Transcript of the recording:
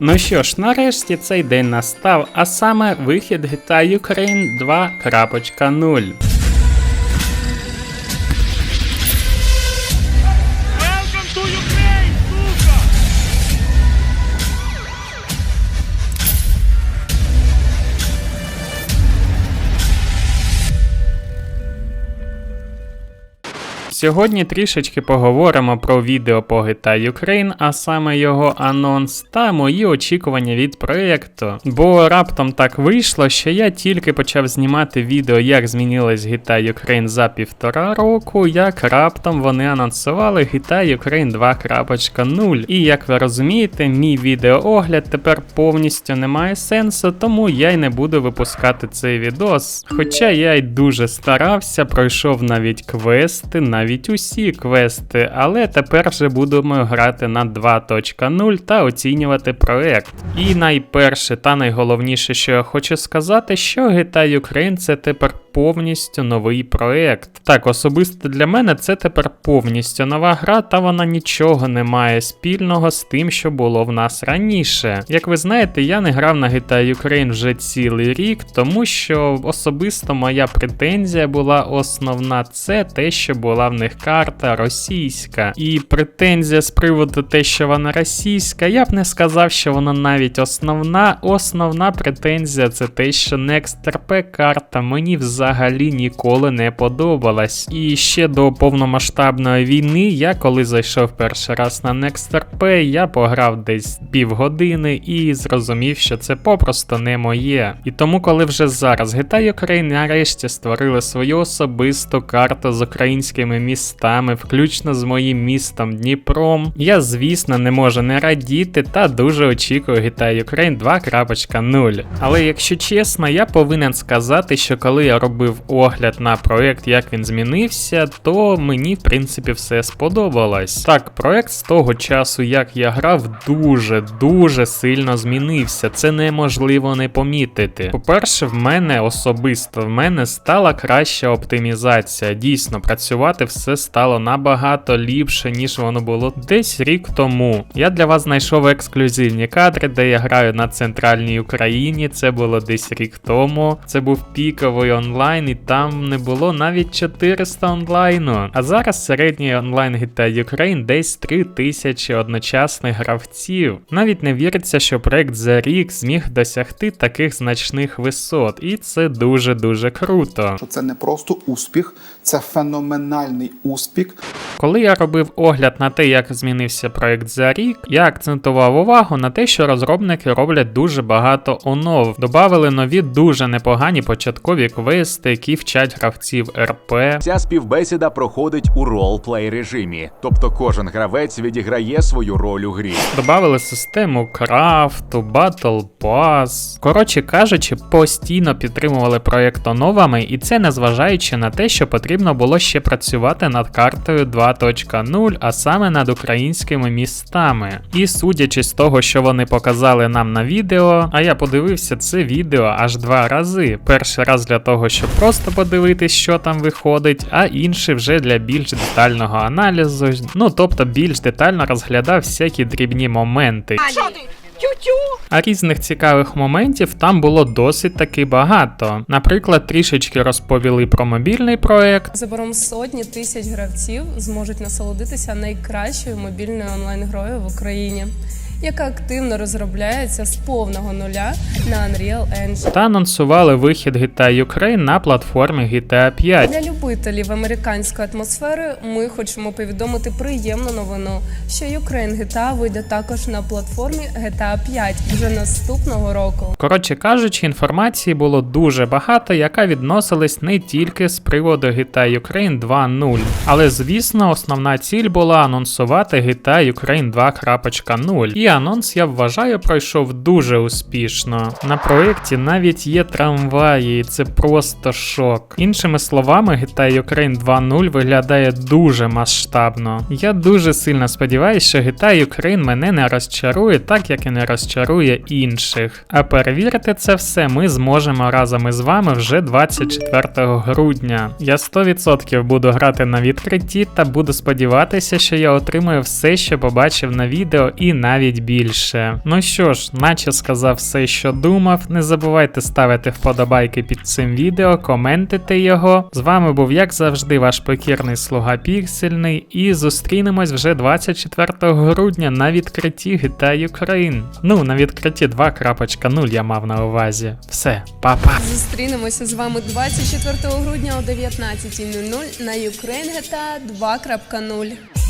Ну що ж, нарешті цей день настав, а саме вихід GTA Ukraine 2.0. Сьогодні трішечки поговоримо про відео по GTA Ukraine, а саме його анонс та мої очікування від проєкту. Бо раптом так вийшло, що я тільки почав знімати відео, як змінилась GTA Ukraine за півтора року, як раптом вони анонсували GTA Ukraine 2.0. І як ви розумієте, мій відеоогляд тепер повністю не має сенсу, тому я й не буду випускати цей відос. Хоча я й дуже старався, пройшов навіть квести, навіть усі квести, але тепер вже будемо грати на 2.0 та оцінювати проект. І найперше та найголовніше, що я хочу сказати, що GTA Ukraine це тепер повністю новий проект. Так, особисто для мене це тепер повністю нова гра, та вона нічого не має спільного з тим, що було в нас раніше. Як ви знаєте, я не грав на GTA Ukraine вже цілий рік, тому що особисто моя претензія була основна це те, що була в них карта російська. І претензія з приводу те, що вона російська, я б не сказав, що вона навіть основна. Основна претензія це те, що NextRP карта мені взагалі ніколи не подобалась. І ще до повномасштабної війни, я коли зайшов перший раз на NextRP, я пограв десь півгодини і зрозумів, що це попросту не моє. І тому, коли вже зараз GTA Ukraine нарешті створили свою особисту карту з українськими містами, включно з моїм містом Дніпром, я, звісно, не можу не радіти та дуже очікую GTA Ukraine 2.0. Але якщо чесно, я повинен сказати, що коли я робив огляд на проект, як він змінився, то мені, в принципі, все сподобалось. Так, проект з того часу, як я грав, дуже дуже сильно змінився. Це неможливо не помітити. По-перше, в мене особисто в мене стала краща оптимізація. Дійсно, працювати все стало набагато ліпше, ніж воно було десь рік тому. Я для вас знайшов ексклюзивні кадри, де я граю на центральній Україні. Це було десь рік тому. Це був піковий онлайн, і там не було навіть 400 онлайну. А зараз середній онлайн GTA Ukraine десь 3000 одночасних гравців. Навіть не віриться, що проект за рік зміг досягти таких значних висот, і це дуже дуже круто. це не просто успіх, це феноменальний успіх. Коли я робив огляд на те, як змінився проект за рік, я акцентував увагу на те, що розробники роблять дуже багато онов, добавили нові дуже непогані початкові квести, які вчать гравців РП. Ця співбесіда проходить у ролплей режимі, тобто кожен гравець відіграє свою роль у грі. Добавили систему крафту, батл пас. Коротше кажучи, постійно підтримували проєкт оновами, і це незважаючи на те, що потрібно було ще працювати над картою 2.0, а саме над українськими містами. І судячи з того, що вони показали нам на відео, а я подивився це відео аж два рази. Перший раз для того, щоб просто подивитись, що там виходить, а інший вже для більш детального аналізу. Ну тобто більш детально розглядав всякі дрібні моменти. А різних цікавих моментів там було досить таки багато. Наприклад, трішечки розповіли про мобільний проект. Забором сотні тисяч гравців зможуть насолодитися найкращою мобільною онлайн-грою в Україні, яка активно розробляється з повного нуля на Unreal Engine. Та анонсували вихід GTA Ukraine на платформі GTA 5. Для любителів американської атмосфери ми хочемо повідомити приємну новину, що Ukraine GTA вийде також на платформі GTA 5 вже наступного року. Коротше кажучи, інформації було дуже багато, яка відносилась не тільки з приводу GTA Ukraine 2.0. Але звісно, основна ціль була анонсувати GTA Ukraine 2.0. І анонс, я вважаю, пройшов дуже успішно. На проєкті навіть є трамваї, і це просто шок. Іншими словами, GTA Ukraine 2.0 виглядає дуже масштабно. Я дуже сильно сподіваюся, що GTA Ukraine мене не розчарує, так як і не розчарує інших. А перевірити це все ми зможемо разом із вами вже 24 грудня. Я 100% буду грати на відкритті та буду сподіватися, що я отримую все, що побачив на відео, і навіть більше. Ну що ж, наче сказав все, що думав. Не забувайте ставити вподобайки під цим відео, коментити його. З вами був, як завжди, ваш покірний слуга Піксельний, і зустрінемось вже 24 грудня на відкритті GTA Ukraine. Ну, на відкритті 2.0 я мав на увазі. Все, па-па. Зустрінемося з вами 24 грудня о 19.00 на Ukraine GTA 2.0.